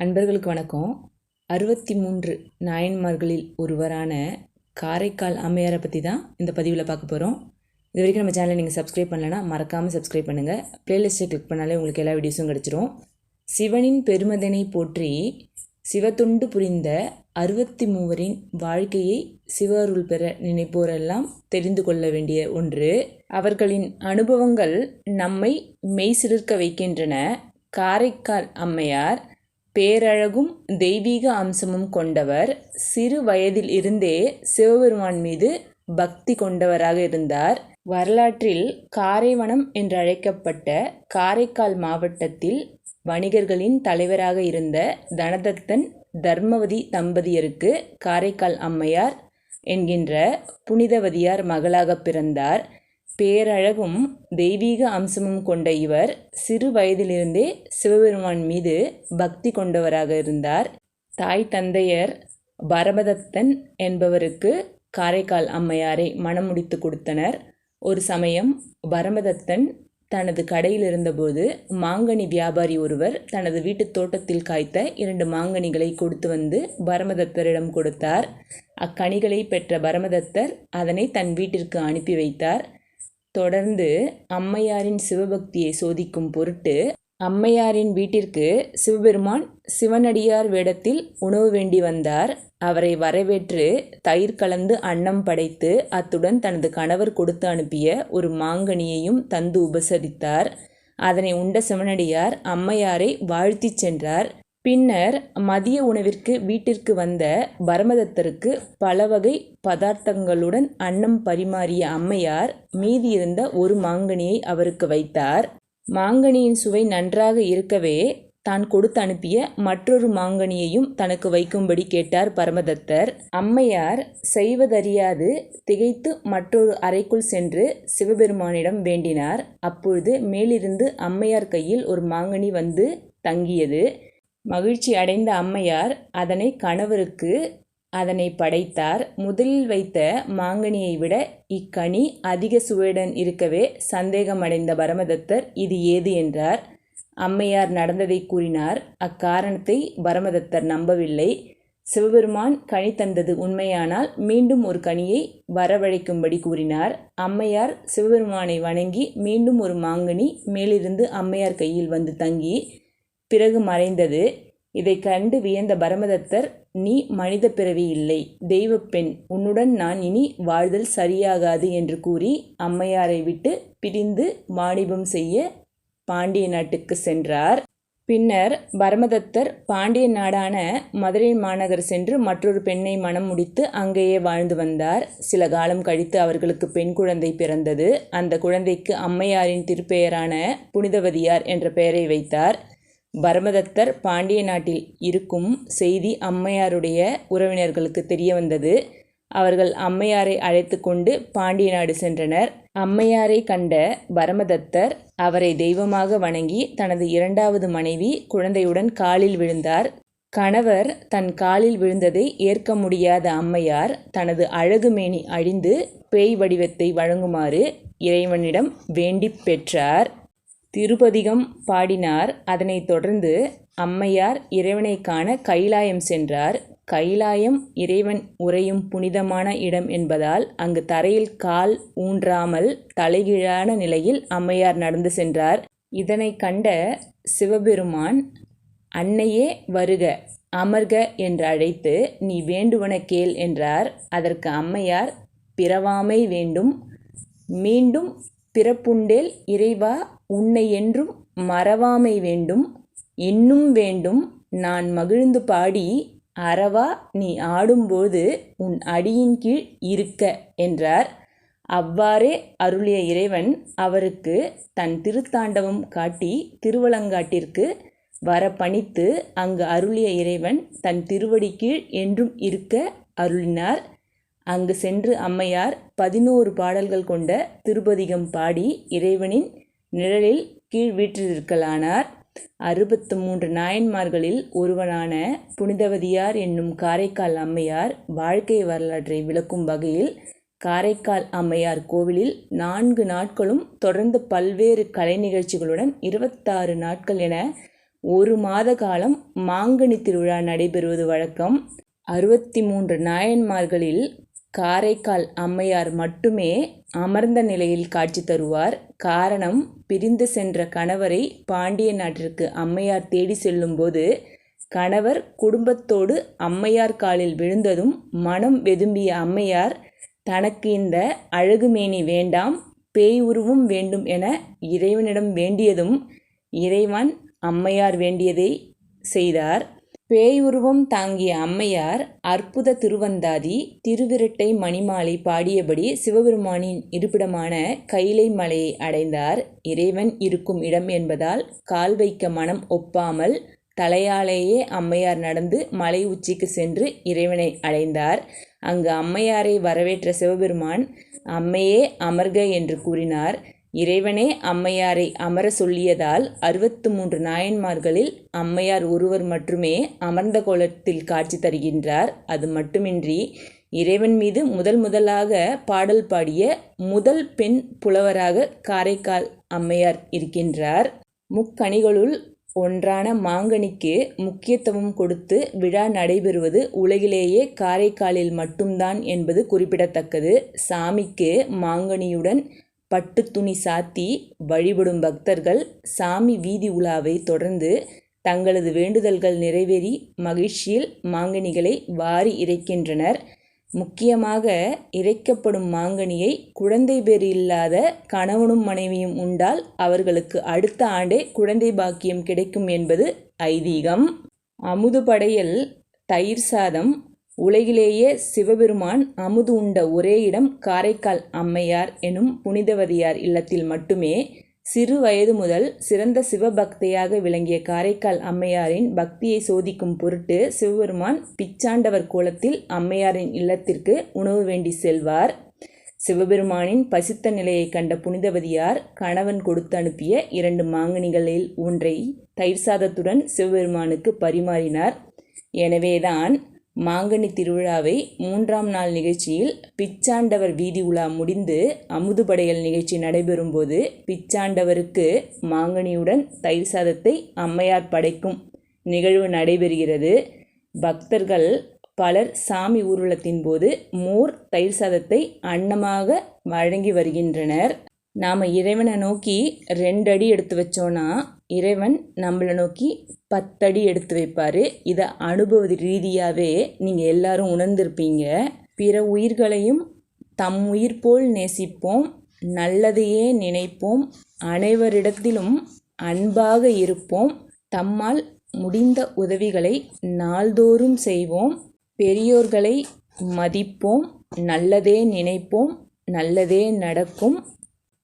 அன்பர்களுக்கு வணக்கம். அறுபத்தி மூன்று நாயன்மார்களில் ஒருவரான காரைக்கால் அம்மையாரை பற்றி தான் இந்த பதிவில் பார்க்க போகிறோம் இது வரைக்கும் நம்ம சேனலை நீங்கள் சப்ஸ்கிரைப் பண்ணலைன்னா மறக்காமல் சப்ஸ்கிரைப் பண்ணுங்கள் ப்ளேலிஸ்ட்டை கிளிக் பண்ணாலே உங்களுக்கு எல்லா வீடியோஸும் கிடச்சிரும். சிவனின் பெருமதனை போற்றி சிவத்துண்டு புரிந்த அறுபத்தி மூவரின் வாழ்க்கையை சிவ அருள் பெற நினைப்போரெல்லாம் தெரிந்து கொள்ள வேண்டிய ஒன்று. அவர்களின் அனுபவங்கள் நம்மை மெய்சிலிர்க்க வைக்கின்றன. காரைக்கால் அம்மையார் பேரழகும் தெய்வீக அம்சமும் கொண்டவர். சிறு வயதில் இருந்தே சிவபெருமான் மீது பக்தி கொண்டவராக இருந்தார். வரலாற்றில் காரைவனம் என்றழைக்கப்பட்ட காரைக்கால் மாவட்டத்தில் வணிகர்களின் தலைவராக இருந்த தனதத்தன் தர்மவதி தம்பதியருக்கு காரைக்கால் அம்மையார் என்கின்ற புனிதவதியார் மகளாக பிறந்தார். பேரழகும் தெய்வீக அம்சமும் கொண்ட இவர் சிறு வயதிலிருந்தே சிவபெருமான் மீது பக்தி கொண்டவராக இருந்தார். தாய் தந்தையர் பரமதத்தன் என்பவருக்கு காரைக்கால் அம்மையாரை மணமுடித்து கொடுத்தனர். ஒரு சமயம் பரமதத்தன் தனது கடையில் இருந்தபோது மாங்கனி வியாபாரி ஒருவர் தனது வீட்டு தோட்டத்தில் காய்த்த இரண்டு மாங்கனிகளை கொடுத்து வந்து பரமதத்தரிடம் கொடுத்தார். அக்கனிகளை பெற்ற பரமதத்தர் அதனை தன் வீட்டிற்கு அனுப்பி வைத்தார். தொடர்ந்து அம்மையாரின் சிவபக்தியை சோதிக்கும் பொருட்டு அம்மையாரின் வீட்டிற்கு சிவபெருமான் சிவனடியார் வேடத்தில் உணவு வேண்டி வந்தார். அவரை வரவேற்று தயிர் கலந்து அன்னம் படைத்து அத்துடன் தனது கணவர் கொடுத்து அனுப்பிய ஒரு மாங்கனியையும் தந்து உபசரித்தார். அதனை உண்ட சிவனடியார் அம்மையாரை வாழ்த்திச் சென்றார். பின்னர் மதிய உணவிற்கு வீட்டிற்கு வந்த பரமதத்தருக்கு பல வகை பதார்த்தங்களுடன் அன்னம் பரிமாறிய அம்மையார் மீதியிருந்த ஒரு மாங்கனியை அவருக்கு வைத்தார். மாங்கனியின் சுவை நன்றாக இருக்கவே தான் கொடுத்து அனுப்பிய மற்றொரு மாங்கனியையும் தனக்கு வைக்கும்படி கேட்டார் பரமதத்தர். அம்மையார் செய்வதறியாது திகைத்து மற்றொரு அறைக்குள் சென்று சிவபெருமானிடம் வேண்டினார். அப்பொழுது மேலிருந்து அம்மையார் கையில் ஒரு மாங்கனி வந்து தங்கியது. மகிழ்ச்சி அடைந்த அம்மையார் அதனை கணவருக்கு அதனை படைத்தார். முதலில் வைத்த மாங்கனியை விட இக்கனி அதிக சுவையுடன் இருக்கவே சந்தேகமடைந்த பரமதத்தர் இது ஏது? என்றார். அம்மையார் நடந்ததை கூறினார். அக்காரணத்தை பரமதத்தர் நம்பவில்லை. சிவபெருமான் கனி தந்தது உண்மையானால் மீண்டும் ஒரு கனியை வரவழைக்கும்படி கூறினார். அம்மையார் சிவபெருமானை வணங்கி மீண்டும் ஒரு மாங்கனி மேலிருந்து அம்மையார் கையில் வந்து தங்கி பிறகு மறைந்தது. இதை கண்டு வியந்த பரமதத்தர் நீ மனித பிறவி இல்லை தெய்வப்பெண் உன்னுடன் நான் இனி வாழ்தல் சரியாகாது என்று கூறி அம்மையாரை விட்டு பிரிந்து வாணிபம் செய்ய பாண்டிய நாட்டுக்கு சென்றார். பின்னர் பரமதத்தர் பாண்டிய நாடான மதுரை மாநகர் சென்று மற்றொரு பெண்ணை மனம் முடித்து அங்கேயே வாழ்ந்து வந்தார். சில காலம் கழித்து அவர்களுக்கு பெண் குழந்தை பிறந்தது. அந்த குழந்தைக்கு அம்மையாரின் திருப்பெயரான புனிதவதியார் என்ற பெயரை வைத்தார். பரமதத்தர் பாண்டிய நாட்டில் இருக்கும் செய்தி அம்மையாருடைய உறவினர்களுக்கு தெரிய வந்தது. அவர்கள் அம்மையாரை அழைத்து கொண்டு பாண்டிய நாடு சென்றனர். அம்மையாரை கண்ட பரமதத்தர் அவரை தெய்வமாக வணங்கி தனது இரண்டாவது மனைவி குழந்தையுடன் காலில் விழுந்தார். கணவர் தன் காலில் விழுந்ததை ஏற்க முடியாத அம்மையார் தனது அழகு மேனி அழிந்து பேய் வடிவத்தை வழங்குமாறு இறைவனிடம் வேண்டி பெற்றார். திருப்பதிகம் பாடினார். அதனைத் தொடர்ந்து அம்மையார் இறைவனை காண கைலாயம் சென்றார். கைலாயம் இறைவன் உறையும் புனிதமான இடம் என்பதால் அங்கு தரையில் கால் ஊன்றாமல் தலைகீழான நிலையில் அம்மையார் நடந்து சென்றார். இதனை கண்ட சிவபெருமான் அன்னையே வருக அமர்க என்று அழைத்து நீ வேண்டுவன கேள் என்றார். அதற்கு அம்மையார் பிறவாமை வேண்டும் மீண்டும் பிறப்புண்டேல் இறைவா உன்னை என்றும் மறவாமை வேண்டும் இன்னும் வேண்டும். நான் மகிழ்ந்து பாடி அறவா நீ ஆடும்போது உன் அடியின் கீழ் இருக்க என்றார். அவ்வாறே அருளிய இறைவன் அவருக்கு தன் திருத்தாண்டவம் காட்டி திருவலங்காட்டிற்கு வர பணித்து அங்கு அருளிய இறைவன் தன் திருவடி கீழ் என்றும் இருக்க அருளினார். அங்கு சென்று அம்மையார் பதினோரு பாடல்கள் கொண்ட திருப்பதிகம் பாடி இறைவனின் நிழலில் கீழ் வீற்றிருக்கலானார். அறுபத்து மூன்று நாயன்மார்களில் ஒருவனான புனிதவதியார் என்னும் காரைக்கால் அம்மையார் வாழ்க்கை வரலாற்றை விளக்கும் வகையில் காரைக்கால் அம்மையார் கோவிலில் நான்கு நாட்களும் தொடர்ந்து பல்வேறு கலை நிகழ்ச்சிகளுடன் இருபத்தாறு நாட்கள் என ஒரு மாத காலம் மாங்கனி திருவிழா நடைபெறுவது வழக்கம். அறுபத்தி மூன்று நாயன்மார்களில் காரைக்கால் அம்மையார் மட்டுமே அமர்ந்த நிலையில் காட்சி தருவார். காரணம் பிரிந்து சென்ற கணவரை பாண்டிய நாட்டிற்கு அம்மையார் தேடி செல்லும்போது கணவர் குடும்பத்தோடு அம்மையார் காலில் விழுந்ததும் மனம் வெதும்பிய அம்மையார் தனக்கு இந்த அழகுமேனி வேண்டாம் பேய் உருவும் வேண்டும் என இறைவனிடம் வேண்டியதும் இறைவன் அம்மையார் வேண்டியதை செய்தார். பேய் உருவம் தாங்கிய அம்மையார் அற்புத திருவந்தாதி திருவிரட்டை மணிமாலை பாடியபடி சிவபெருமானின் இருப்பிடமான கைலை மலையை அடைந்தார். இறைவன் இருக்கும் இடம் என்பதால் கால் வைக்க மனம் ஒப்பாமல் தலையாலேயே அம்மையார் நடந்து மலை உச்சிக்கு சென்று இறைவனை அடைந்தார். அங்கு அம்மையாரை வரவேற்ற சிவபெருமான் அம்மையே அமர்க என்று கூறினார். இறைவனே அம்மையாரை அமர சொல்லியதால் அறுபத்து மூன்று நாயன்மார்களில் அம்மையார் ஒருவர் மட்டுமே அமர்ந்த கோலத்தில் காட்சி தருகின்றார். அது மட்டுமின்றி இறைவன் மீது முதல் முதலாக பாடல் பாடிய முதல் பெண் புலவராக காரைக்கால் அம்மையார் இருக்கின்றார். முக்கணிகளுள் ஒன்றான மாங்கனிக்கு முக்கியத்துவம் கொடுத்து விழா நடைபெறுவது உலகிலேயே காரைக்காலில் மட்டும்தான் என்பது குறிப்பிடத்தக்கது. சாமிக்கு மாங்கனியுடன் பட்டு துணி சாத்தி வழிபடும் பக்தர்கள் சாமி வீதி உலாவை தொடர்ந்து தங்களது வேண்டுதல்கள் நிறைவேறி மகிழ்ச்சியில் மாங்கனிகளை வாரி இறைக்கின்றனர். முக்கியமாக இறைக்கப்படும் மாங்கனியை குழந்தை பேர் இல்லாத கணவனும் மனைவியும் உண்டால் அவர்களுக்கு அடுத்த ஆண்டே குழந்தை பாக்கியம் கிடைக்கும் என்பது ஐதீகம். அமுது படையல் தயிர் சாதம் உலகிலேயே சிவபெருமான் அமுது உண்ட ஒரே இடம் காரைக்கால் அம்மையார் எனும் புனிதவதியார் இல்லத்தில் மட்டுமே. சிறு வயது முதல் சிறந்த சிவபக்தையாக விளங்கிய காரைக்கால் அம்மையாரின் பக்தியை சோதிக்கும் பொருட்டு சிவபெருமான் பிச்சாண்டவர் கோலத்தில் அம்மையாரின் இல்லத்திற்கு உணவு வேண்டி செல்வார். சிவபெருமானின் பசித்த நிலையை கண்ட புனிதவதியார் கணவன் கொடுத்து அனுப்பிய இரண்டு மாங்கனிகளில் ஒன்றை தயிர் சாதத்துடன் சிவபெருமானுக்கு பரிமாறினார். எனவேதான் மாங்கனி திருவிழாவை மூன்றாம் நாள் நிகழ்ச்சியில் பிச்சாண்டவர் வீதி உலா முடிந்து அமுதுபடையல் நிகழ்ச்சி நடைபெறும்போது பிச்சாண்டவருக்கு மாங்கனியுடன் தயிர் சாதத்தை அம்மையார் படைக்கும் நிகழ்வு நடைபெறுகிறது. பக்தர்கள் பலர் சாமி ஊர்வலத்தின் போது மோர் தயிர் சாதத்தை அன்னமாக வழங்கி வருகின்றனர். நாம் இறைவனை நோக்கி ரெண்டு அடி எடுத்து வச்சோன்னா இறைவன் நம்மளை நோக்கி பத்தடி எடுத்து வைப்பார். இதை அனுபவ ரீதியாகவே நீங்கள் எல்லாரும் உணர்ந்திருப்பீங்க. பிற உயிர்களையும் தம் உயிர் போல் நேசிப்போம் நல்லதையே நினைப்போம் அனைவரிடத்திலும் அன்பாக இருப்போம். தம்மால் முடிந்த உதவிகளை நாள்தோறும் செய்வோம். பெரியோர்களை மதிப்போம் நல்லதே நினைப்போம் நல்லதே நடக்கும்.